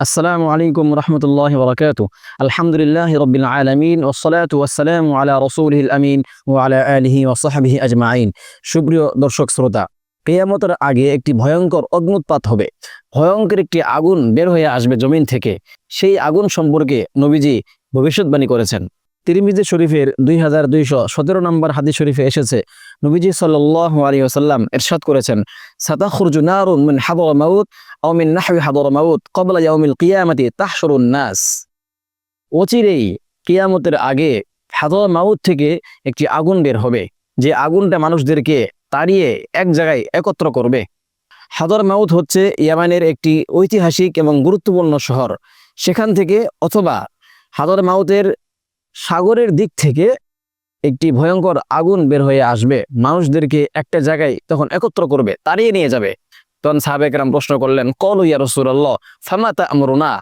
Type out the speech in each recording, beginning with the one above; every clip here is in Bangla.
আসসালামু আলাইকুম রহমতুল্লাহ বরকাত আলহামদুলিল্লাহ রবিল আলমিন ওসলাত ওয়াসালাম আলা রসুল আমিন ও আলা আলহি ওসাহাবিহি আজমাইন। সুপ্রিয় দর্শক, শ্রোতা, কেয়ামতের আগে একটি ভয়ঙ্কর অগ্নুৎপাত হবে। ভয়ঙ্কর একটি আগুন বের হয়ে আসবে জমিন থেকে। সেই আগুন সম্পর্কে নবীজি ভবিষ্যৎবাণী করেছেন। তিরমিজি শরীফের দুই হাজার দুইশো সতেরো নম্বর হাদিস শরীফে এসেছে। নবীজি সাল্লাহ আলী আসাল্লাম এরশাদ করেছেন, সাতাখরুজু নারুন হাদর মাউত আও মিন হাদর মাউত কবলা ইয়াউমিল কিয়ামতি নাস। অচিরেই কিয়ামতের আগে হাদর মাউত থেকে একটি আগুন বের হবে, যে আগুনটা মানুষদেরকে তাড়িয়ে এক জায়গায় একত্র করবে। হাদর মাউত হচ্ছে ইয়ামানের একটি ঐতিহাসিক এবং গুরুত্বপূর্ণ শহর। সেখান থেকে অথবা হাদর মাউতের সাগরের দিক থেকে একটি ভয়ঙ্কর আগুন বের হয়ে আসবে। মানুষদেরকে একটা জায়গায় তখন একত্র করবে, তাড়িয়ে নিয়ে যাবে। তখন সাহাবেকরাম প্রশ্ন করলেন, কল ইয়া রসুল আল্লাহ ফামাতা আমরুনা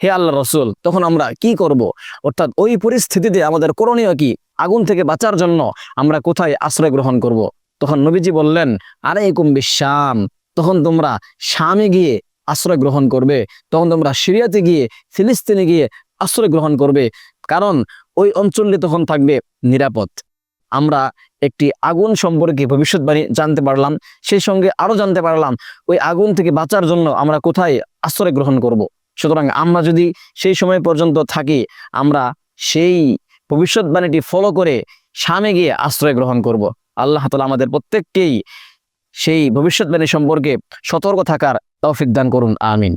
হে আল্লাহ রসুল, তখন আমরা কি করব? অর্থাৎ ওই পরিস্থিতিতে আমাদের করণীয় কি? আগুন থেকে বাঁচার জন্য আমরা কোথায় আশ্রয় গ্রহণ করব। তখন নবীজি বললেন আরে একুম বিশ্বাম তখন তোমরা শামে গিয়ে আশ্রয় গ্রহণ করবে। তখন তোমরা সিরিয়াতে গিয়ে, ফিলিস্তিনে গিয়ে আশ্রয় গ্রহণ করবে। কারণ ওই অঞ্চলটি তখন থাকবে নিরাপদ আমরা একটি আগুন সম্পর্কে ভবিষ্যৎবাণী জানতে পারলাম, সেই সঙ্গে আরও জানতে পারলাম, ওই আগুন থেকে বাঁচার জন্য আমরা কোথায় আশ্রয় গ্রহণ করব। সুতরাং আমরা যদি সেই সময় পর্যন্ত থাকি, আমরা সেই ভবিষ্যৎবাণীটি ফলো করে সামনে গিয়ে আশ্রয় গ্রহণ করব। আল্লাহ তালা আমাদের প্রত্যেককেই সেই ভবিষ্যৎবাণী সম্পর্কে সতর্ক থাকার তৌফিক দান করুন, আমিন